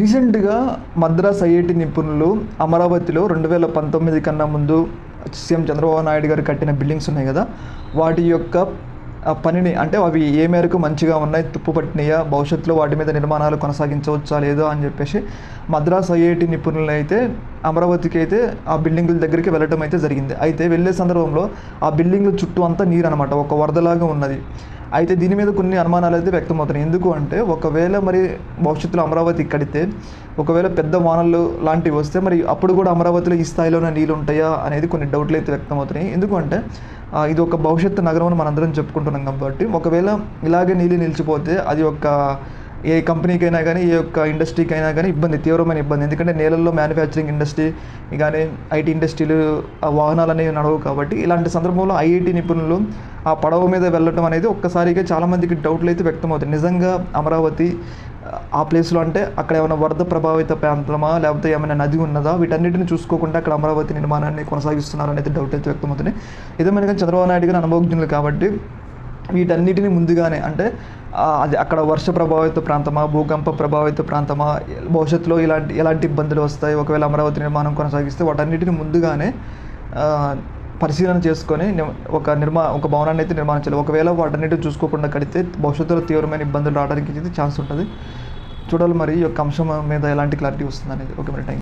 రీసెంట్గా మద్రాస్ ఐఐటి నిపుణులు అమరావతిలో రెండు వేల పంతొమ్మిది కన్నా ముందు సీఎం చంద్రబాబు నాయుడు గారు కట్టిన బిల్డింగ్స్ ఉన్నాయి కదా వాటి యొక్క పనిని అంటే అవి ఏ మేరకు మంచిగా ఉన్నాయి తుప్పు పట్టినాయా భవిష్యత్తులో వాటి మీద నిర్మాణాలు కొనసాగించవచ్చా లేదో అని చెప్పేసి మద్రాస్ ఐఐటి నిపుణులు అయితే అమరావతికి అయితే ఆ బిల్డింగుల దగ్గరికి వెళ్ళటం అయితే జరిగింది. అయితే వెళ్ళే సందర్భంలో ఆ బిల్డింగ్ల చుట్టూ అంతా నీరు అనమాట ఒక వరదలాగా ఉన్నది. అయితే దీని మీద కొన్ని అనుమానాలు అయితే వ్యక్తమవుతున్నాయి. ఎందుకు అంటే ఒకవేళ మరి భవిష్యత్తులో అమరావతి కడితే ఒకవేళ పెద్ద వానలు లాంటివి వస్తే మరి అప్పుడు కూడా అమరావతిలో ఈ స్థాయిలోనే నీళ్ళు ఉంటాయా అనేది కొన్ని డౌట్లు అయితే వ్యక్తమవుతున్నాయి. ఎందుకంటే ఇది ఒక భవిష్యత్తు నగరం అని మనందరం చెప్పుకుంటున్నాం కాబట్టి ఒకవేళ ఇలాగే నీళ్ళు నిలిచిపోతే అది ఒక ఏ కంపెనీకైనా కానీ ఏ యొక్క ఇండస్ట్రీకి అయినా కానీ ఇబ్బంది తీవ్రమైన ఇబ్బంది. ఎందుకంటే నేలల్లో మ్యానుఫ్యాక్చరింగ్ ఇండస్ట్రీ కానీ ఐటీ ఇండస్ట్రీలు ఆ వాహనాలు అనేవి నడవు కాబట్టి ఇలాంటి సందర్భంలో ఐఐటి నిపుణులు ఆ పడవ మీద వెళ్ళటం అనేది ఒక్కసారిగా చాలామందికి డౌట్లు అయితే వ్యక్తమవుతాయి. నిజంగా అమరావతి ఆ ప్లేస్లో అంటే అక్కడ ఏమైనా వరద ప్రభావిత ప్రాంతమా లేకపోతే ఏమైనా నది ఉన్నదా? వీటన్నిటిని చూసుకోకుండా అక్కడ అమరావతి నిర్మాణాన్ని కొనసాగిస్తున్నారనేది డౌట్ అయితే వ్యక్తమవుతుంది. ఇదేమైనా చంద్రబాబు నాయుడు గారు అనుభవజ్ఞులు కాబట్టి వీటన్నిటిని ముందుగానే అంటే అది అక్కడ వర్ష ప్రభావిత ప్రాంతమా భూకంప ప్రభావిత ప్రాంతమా భవిష్యత్తులో ఇలాంటి ఎలాంటి ఇబ్బందులు వస్తాయి ఒకవేళ అమరావతి నిర్మాణం కొనసాగిస్తే వాటన్నిటిని ముందుగానే పరిశీలన చేసుకొని ఒక నిర్మా ఒక భవనాన్ని అయితే నిర్మాణించాలి ఒకవేళ వాటన్నిటిని చూసుకోకుండా కడితే భవిష్యత్తులో తీవ్రమైన ఇబ్బందులు రావడానికి ఇది ఛాన్స్ ఉంటుంది. చూడాలి మరి ఈ యొక్క అంశం మీద ఎలాంటి క్లారిటీ వస్తుంది అనేది ఓకే మరి థ్యాంక్